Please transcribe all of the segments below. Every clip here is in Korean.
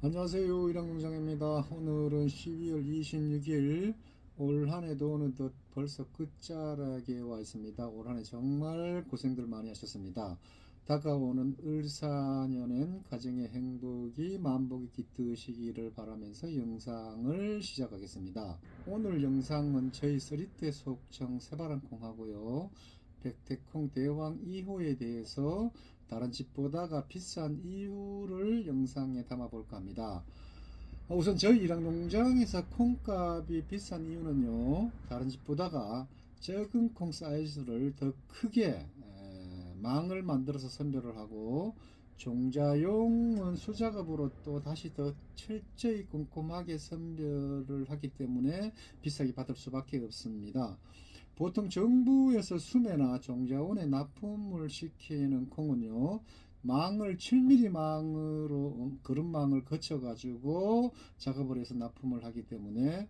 안녕하세요 일양농장입니다. 오늘은 12월 26일 올 한해도 어느덧 벌써 끝자락에 와 있습니다. 올 한해 정말 고생들 많이 하셨습니다. 다가오는 을사년엔 가정의 행복이 만복이 깃드시기를 바라면서 영상을 시작하겠습니다. 오늘 영상은 저희 쓰리떼 속청 새바람콩 하고요 백태콩 대왕 2호에 대해서 다른 집보다가 비싼 이유를 영상에 담아 볼까 합니다. 어, 우선 저희 일양농장에서 콩값이 비싼 이유는요, 다른 집보다가 적은 콩 사이즈를 더 크게 에, 망을 만들어서 선별을 하고 종자용은 수작업으로 또 다시 더 철저히 꼼꼼하게 선별을 하기 때문에 비싸게 받을 수밖에 없습니다. 보통 정부에서 수매나 종자원에 납품을 시키는 콩은요, 망을 7mm 망으로 그릇망을 거쳐 가지고 작업을 해서 납품을 하기 때문에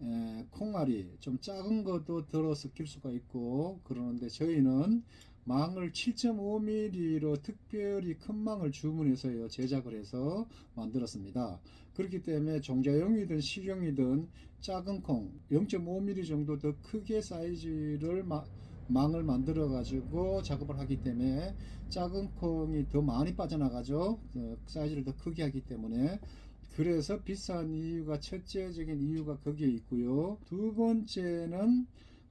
에, 콩알이 좀 작은 것도 들어서 낄 수가 있고 그러는데 저희는 망을 7.5mm로 특별히 큰 망을 주문해서요 제작을 해서 만들었습니다. 그렇기 때문에 종자용이든 식용이든 작은 콩 0.5mm 정도 더 크게 사이즈를 마, 망을 만들어 가지고 작업을 하기 때문에 작은 콩이 더 많이 빠져나가죠. 어, 사이즈를 더 크게 하기 때문에 그래서 비싼 이유가 첫째적인 이유가 거기에 있고요. 두 번째는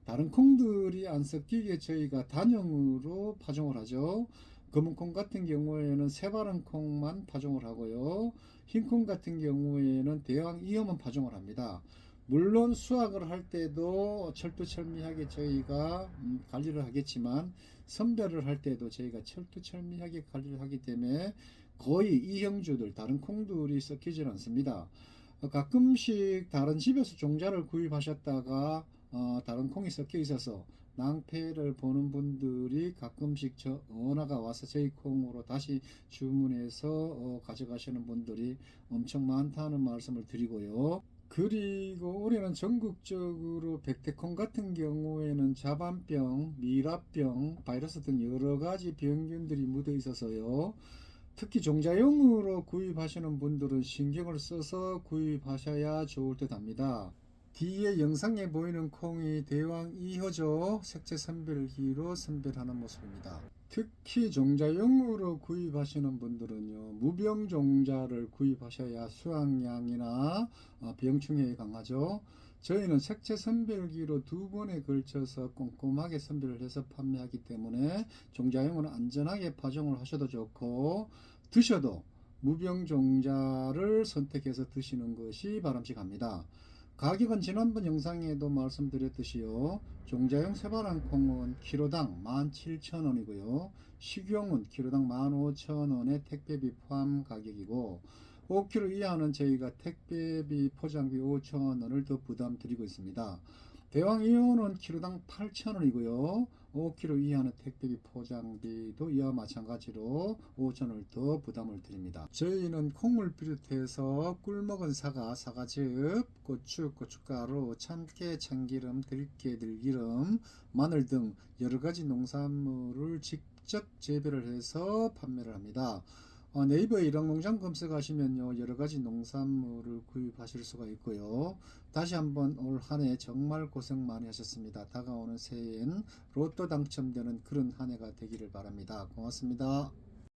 다른 콩들이 안 섞이게 저희가 단형으로 파종을 하죠. 검은 콩 같은 경우에는 새바른 콩만 파종을 하고요. 흰 콩 같은 경우에는 대왕 이염만 파종을 합니다. 물론 수확을 할 때도 철두철미하게 저희가 음, 관리를 하겠지만 선별을 할 때도 저희가 철두철미하게 관리를 하기 때문에 거의 이형주들 다른 콩들이 섞이질 않습니다. 어, 가끔씩 다른 집에서 종자를 구입하셨다가 어, 다른 콩이 섞여 있어서 낭패를 보는 분들이 가끔씩 전화가 와서 저희 콩으로 다시 주문해서 어, 가져가시는 분들이 엄청 많다는 말씀을 드리고요. 그리고 올해는 전국적으로 백태콩 같은 경우에는 자반병, 미라병, 바이러스 등 여러 가지 병균들이 묻어 있어서요. 특히 종자용으로 구입하시는 분들은 신경을 써서 구입하셔야 좋을 듯 합니다. 뒤에 영상에 보이는 콩이 대왕 2호죠. 색채 선별기로 선별하는 모습입니다. 특히 종자용으로 구입하시는 분들은요, 무병 종자를 구입하셔야 수확량이나 어, 병충해에 강하죠. 저희는 색채 선별기로 두 번에 걸쳐서 꼼꼼하게 선별을 해서 판매하기 때문에 종자용은 안전하게 파종을 하셔도 좋고, 드셔도 무병 종자를 선택해서 드시는 것이 바람직합니다. 가격은 지난번 영상에도 말씀드렸듯이요. 종자용 새바람 콩은 키로당 17,000원이고요. 식용은 키로당 15,000원의 택배비 포함 가격이고 5kg 이하는 저희가 택배비 포장비 5,000원을 더 부담 드리고 있습니다. 대왕 이온은 키로당 8,000원이고요. 5kg 이하는 택배비 포장비도 이와 마찬가지로 5,000원을 더 부담을 드립니다. 저희는 콩을 비롯해서 꿀먹은 사과, 사과즙, 고추, 고춧가루, 참깨, 참기름, 들깨, 들기름, 마늘 등 여러 가지 농산물을 직접 재배를 해서 판매를 합니다. 어, 네이버에 일양농장 검색하시면요 여러 가지 농산물을 구입하실 수가 있고요. 다시 한번 올 한 해 정말 고생 많이 하셨습니다. 다가오는 새해엔 로또 당첨되는 그런 한 해가 되기를 바랍니다. 고맙습니다.